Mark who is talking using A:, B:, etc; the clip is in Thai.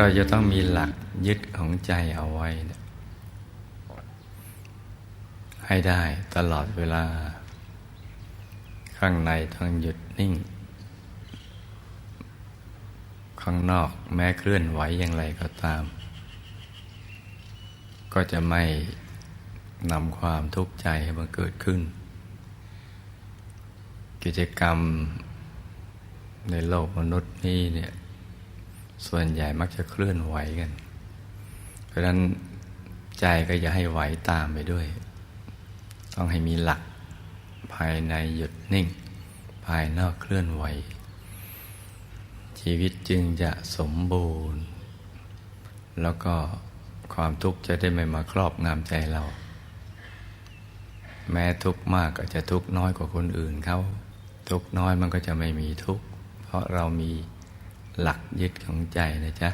A: เราจะต้องมีหลักยึดของใจเอาไว้ ให้ได้ตลอดเวลา ข้างในต้องหยุดนิ่ง ข้างนอกแม้เคลื่อนไหวอย่างไรก็ตาม ก็จะไม่นำความทุกข์ใจให้มันเกิดขึ้น กิจกรรมในโลกมนุษย์นี้เนี่ย ส่วนใหญ่มักจะเคลื่อนไหวกัน เพราะนั้นใจก็อย่าให้ไหวตามไปด้วย ต้องให้มีหลักภายในหยุดนิ่ง ภายนอกเคลื่อนไหว ชีวิตจึงจะสมบูรณ์ แล้วก็ความทุกข์จะได้ไม่มาครอบงำใจเรา แม้ทุกข์มากก็จะทุกข์น้อยกว่าคนอื่นเขาทุกข์น้อยมันก็จะไม่มีทุกข์เพราะเรามี หลักยึดของใจนะจ๊ะ